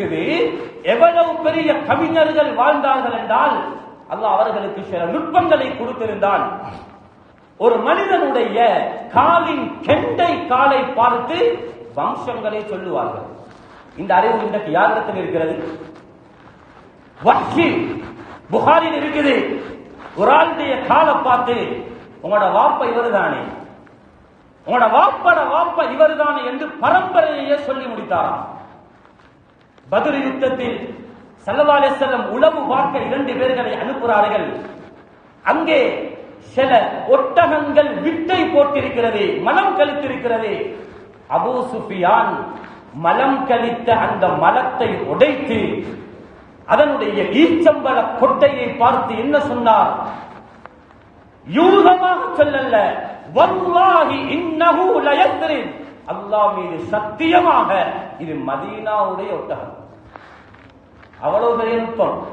இருக்குது எவ்வளவு பெரிய கவிஞர்கள் வாழ்ந்தார்கள் என்றால் அல்லாஹ் அவர்களுக்கு சில நுட்பங்களை கொடுத்திருந்தான். ஒரு மனிதனுடைய காலின் கெண்டை காலை பார்த்து வம்சங்களை சொல்லுவார்கள். இந்த அறிவு இன்றைக்கு யாரிடத்தில் இருக்கிறது? வஹ்ஷி புகாரில் இருக்குது. ஒரு ஆளுடைய காலை பார்த்து உங்களோட வாப்ப இவருதானே? உங்களோட வாப்பட வாப்ப இவருதானே? என்று பரம்பரையே சொல்லி முடித்தாராம். பதில் யுத்தத்தில் சல்லவாலே செல்லம் உளவு பார்க்க இரண்டு பேர்களை அனுப்புகிறார்கள். அங்கே சில ஒட்டகங்கள் விட்டை போட்டிருக்கிறது மலம் கழித்திருக்கிறது. அபூ சுஃபியான் மலம் கழித்த அந்த மலத்தை உடைத்து அதனுடைய ஈச்சம்பள கொட்டையை பார்த்து என்ன சொன்னார்? யூகமாக சொல்லல்ல வல்லாஹி இன்னஹு லயத்ரின். அல்லாஹ் மீது சத்தியமாக இது மதீனாவுடைய ஒட்டகம். அவ்வளவு பெரிய நுட்பம்.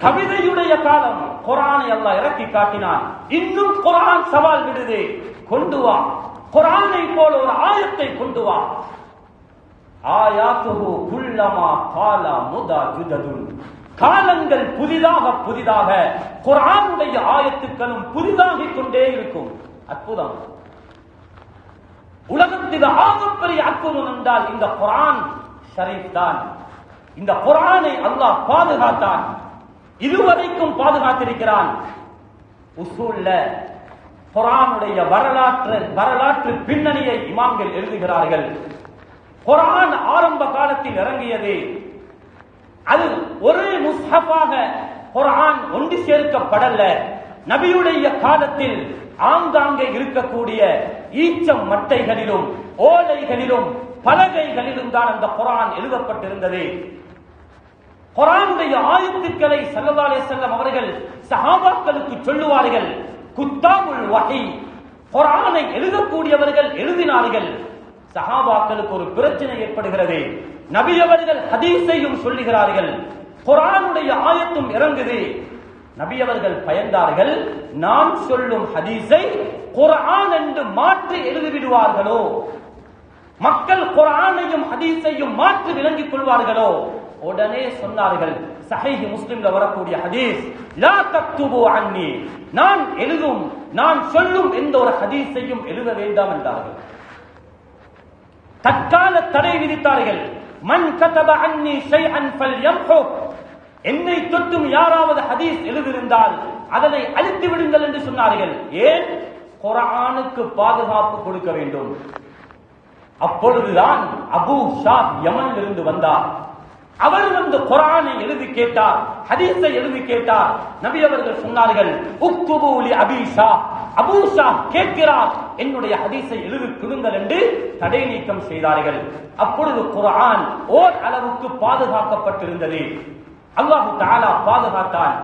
கவிதையுடைய காலம். குரானை எல்லாம் இறக்கி காட்டினான். இன்னும் குரான் சவால் விடுது. கொண்டு வா. குரானை போல ஒரு ஆயத்தை கொண்டு வா. ஆயாத்துஹு குள்ளமா காலா முதா ஜுததுன் காலங்கள் புதிதாக புதிதாக. குரானுடைய ஆயத்துக்களும் புதிதாகிக் கொண்டே இருக்கும். அற்புதம். உலகத்தில் ஆகப்பெரிய அற்புதம் என்றால் இந்த குரான் ஷரீப் தான். இந்த குரானை அல்லாஹ் பாதுகாத்தான். இதுவரைக்கும் பாதுகாத்திருக்கிறான். உசூல்ல குரானுடைய வரலாற்று வரலாற்று பின்னணியை இமாம்கள் எழுதுகிறார்கள். குரான் ஆரம்ப காலத்தில் இறங்கியது. அது ஒரே முஸ்ஹபாக குரான் ஒன்று சேர்க்கப்படல. நபியுடைய காலத்தில் ஆங்காங்கே இருக்கக்கூடிய ஈச்சம் மட்டைகளிலும் ஓலைகளிலும் பலகைகளிலும் தான் அந்த குரான் எழுதப்பட்டிருந்தது. குரானுடைய ஆயத்துக்களை சல்லல்லாஹு செல்லம் அவர்கள் சஹாபாக்களுக்கு சொல்லுவார்கள். குத்தாபுல் வகை குரானை எழுதக்கூடியவர்கள் எழுதினார்கள். சஹாபாக்களுக்கு ஒரு பிரச்சனை ஏற்படுகிறது. நபி அவர்கள் ஹதீஸையும் சொல்லுகிறார்கள். குரானுடைய ஆயத்தும் இறங்குது. நபி அவர்கள் பயந்தார்கள். நான் சொல்லும் ஹதீஸை குரான் என்று மாற்றி எழுதிவிடுவார்களோ? மக்கள் குரானையும் ஹதீஸையும் மாற்றி விளங்கிக் கொள்வார்களோ? உடனே சொன்னார்கள் சஹீஹ் முஸ்லிம்ல வரக்கூடிய ஹதீஸ் லா தக்துபு அன்னி. நான் எழுதும் நான் சொல்லும் எந்த ஒரு ஹதீஸையும் எழுத வேண்டாம் என்றார்கள். தற்கால தடை விதித்தார்கள். மன் கதப அன்னி ஷைஅன் ஃபல்யம்ஹு என்னை தொட்டும் யாராவது ஹதீஸ் எழுதியிருந்தால் அதனை அழித்து விடுங்கள் என்று சொன்னார்கள். ஏன்? குரானுக்கு பாதுகாப்பு கொடுக்க வேண்டும். அப்பொழுதுதான் அபூ ஷா யமனில் இருந்து வந்தார். அவர் வந்து குரானை எழுதி கேட்டார் ஹதீஸை எழுதி கேட்டார். நபி அவர்கள் சொன்னார்கள் உக்துபூலி அபீஷா அபூஷா கேட்கிறார் என்னுடைய ஹதீஸை எழுதி கொடுங்கள் என்று தடை நீக்கம் செய்தார்கள். அப்பொழுது குரான் ஓர் அளவுக்கு பாதுகாக்கப்பட்டிருந்தது. அல்லாஹு தாலா பாதுகாத்தான்.